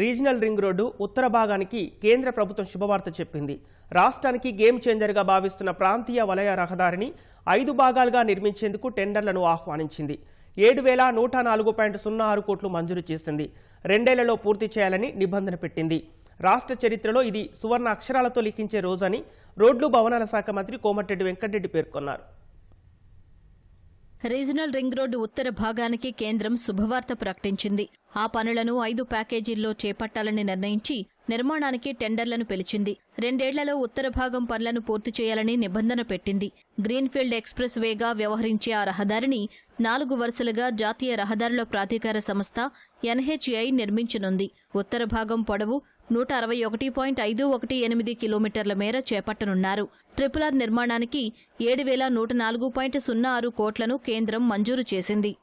Regional ring road ఉత్తర భాగానికి కేంద్ర ప్రభుత్వం శుభవార్త చెప్పింది. రాష్ట్రానికి గేమ్ చేంజర్గా భావిస్తున్న ప్రాంతీయ వలయ రహదారిని ఐదు భాగాలుగా నిర్మించేందుకు టెండర్లను ఆహ్వానించింది. ఏడు వేల నూట నాలుగు పాయింట్ సున్నా ఆరు కోట్లు మంజూరు చేసింది. రెండేళ్ళలో పూర్తి చేయాలని నిబంధన పెట్టింది. రాష్ట్ర చరిత్రలో ఇది సువర్ణ అక్షరాలతో లిఖించే రోజని రోడ్లు భవనాల శాఖ మంత్రి కోమటిరెడ్డి వెంకటరెడ్డి పేర్కొన్నారు. రీజనల్ రింగ్ రోడ్డు ఉత్తర భాగానికి కేంద్రం శుభవార్త ప్రకటించింది. ఆ పనులను ఐదు ప్యాకేజీల్లో చేపట్టాలని నిర్ణయించి నిర్మాణానికి టెండర్లను పిలిచింది. రెండేళ్ళలో ఉత్తర భాగం పనులను పూర్తి చేయాలని నిబంధన పెట్టింది. గ్రీన్ఫీల్డ్ ఎక్స్ప్రెస్ వేగా వ్యవహరించే ఆ రహదారిని నాలుగు వరుసలుగా జాతీయ రహదారుల ప్రాధికార సంస్థ ఎన్హెచ్ఐ నిర్మించనుంది. ఉత్తర భాగం పొడవు నూట అరవై ఒకటి పాయింట్ ఐదు ఒకటి ఎనిమిది కిలోమీటర్ల మేర చేపట్టనున్నారు. ట్రిపుల్ ఆర్ నిర్మాణానికి ఏడు వేల నూట నాలుగు పాయింట్ సున్నా ఆరు కోట్లను కేంద్రం మంజూరు చేసింది.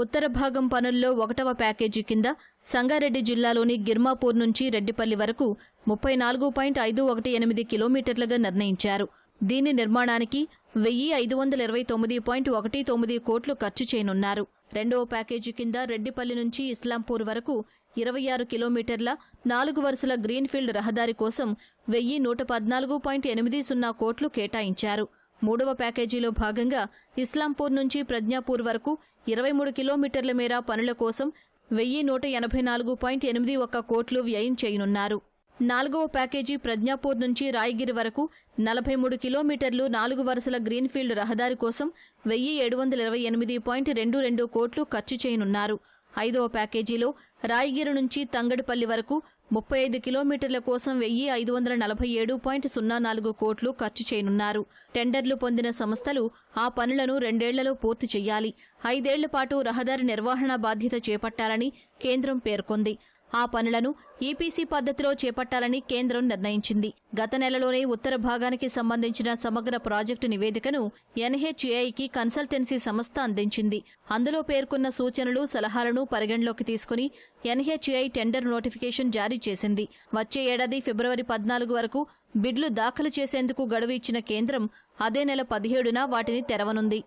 ఉత్తర భాగం పనుల్లో ఒకటవ ప్యాకేజీ కింద సంగారెడ్డి జిల్లాలోని గిర్మాపూర్ నుంచి రెడ్డిపల్లి వరకు ముప్పై నాలుగు పాయింట్ ఐదు ఒకటి ఎనిమిది కిలోమీటర్లుగా నిర్ణయించారు. దీని నిర్మాణానికి వెయ్యి ఐదు వందల ఇరవై తొమ్మిది పాయింట్ ఒకటి తొమ్మిది కోట్లు ఖర్చు చేయనున్నారు. రెండవ ప్యాకేజీ కింద రెడ్డిపల్లి నుంచి ఇస్లాంపూర్ వరకు ఇరవై ఆరు కిలోమీటర్ల నాలుగు వరుసల గ్రీన్ఫీల్డ్ రహదారి కోసం వెయ్యి నూట పద్నాలుగు పాయింట్ ఎనిమిది సున్నా కోట్లు కేటాయించారు. మూడవ ప్యాకేజీలో భాగంగా ఇస్లాంపూర్ నుంచి ప్రజ్ఞాపూర్ వరకు ఇరవై మూడు కిలోమీటర్ల మేర పనుల కోసం వెయ్యి నూట ఎనభై నాలుగు పాయింట్ ఎనిమిది ఒక్క కోట్లు వ్యయం చేయనున్నారు. నాలుగవ ప్యాకేజీ ప్రజ్ఞాపూర్ నుంచి రాయగిరి వరకు నలభై మూడు కిలోమీటర్లు నాలుగు వరుసల గ్రీన్ఫీల్డ్ రహదారి కోసం వెయ్యి ఏడు వందల ఇరవై ఎనిమిది పాయింట్ రెండు రెండు కోట్లు ఖర్చు చేయనున్నారు. ఐదవ ప్యాకేజీలో రాయగిరి నుంచి తంగడిపల్లి వరకు ముప్పై ఐదు కిలోమీటర్ల కోసం వెయ్యి ఐదు వందల నలభై ఏడు పాయింట్ సున్నా నాలుగు కోట్లు ఖర్చు చేయనున్నారు. టెండర్లు పొందిన సంస్థలు ఆ పనులను రెండేళ్ళలో పూర్తి చేయాలి. ఐదేళ్ళ పాటు రహదారి నిర్వహణ బాధ్యత చేపట్టాలని కేంద్రం పేర్కొంది. ఆ పనులను ఈపీసీ పద్ధతిలో చేపట్టాలని కేంద్రం నిర్ణయించింది. గత నెలలోనే ఉత్తర భాగానికి సంబంధించిన సమగ్ర ప్రాజెక్టు నివేదికను ఎన్హెచ్ఏఐకి కన్సల్టెన్సీ సంస్థ అందించింది. అందులో పేర్కొన్న సూచనలు సలహాలను పరిగణలోకి తీసుకుని ఎన్హెచ్ఏఐ టెండర్ నోటిఫికేషన్ జారీ చేసింది. వచ్చే ఏడాది ఫిబ్రవరి పద్నాలుగు వరకు బిడ్లు దాఖలు చేసేందుకు గడువు ఇచ్చిన కేంద్రం అదే నెల పదిహేడున వాటిని తెరవనుంది.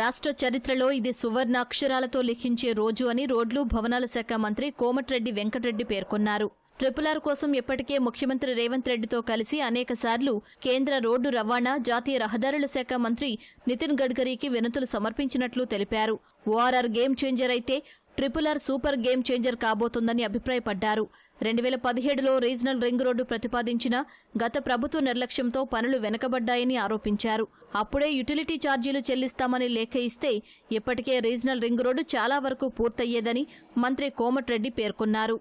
రాష్ట్ర చరిత్రలో ఇది సువర్ణ అక్షరాలతో లిఖించే రోజు అని రోడ్లు భవనాల శాఖ మంత్రి కోమటిరెడ్డి వెంకటరెడ్డి పేర్కొన్నారు. ట్రిపుల్ ఆర్ కోసం ఇప్పటికే ముఖ్యమంత్రి రేవంత్ రెడ్డితో కలిసి అనేకసార్లు కేంద్ర రోడ్డు రవాణా జాతీయ రహదారుల శాఖ మంత్రి నితిన్ గడ్కరీకి వినతులు సమర్పించినట్లు తెలిపారు. ఓఆర్ఆర్ గేమ్ చేంజర్ అయితే triple R super game changer కాబోతోందని అభిప్రాయపడ్డారు. రెండు వేల పదిహేడులో రీజనల్ రింగ్ రోడ్డు ప్రతిపాదించిన గత ప్రభుత్వ నిర్లక్ష్యంతో పనులు వెనకబడ్డాయని ఆరోపించారు. అప్పుడే యుటిలిటీ ఛార్జీలు చెల్లిస్తామని లేఖ ఇస్తే ఇప్పటికే రీజనల్ రింగ్ రోడ్డు చాలా వరకు పూర్తయ్యేదని మంత్రి కోమటిరెడ్డి పేర్కొన్నారు.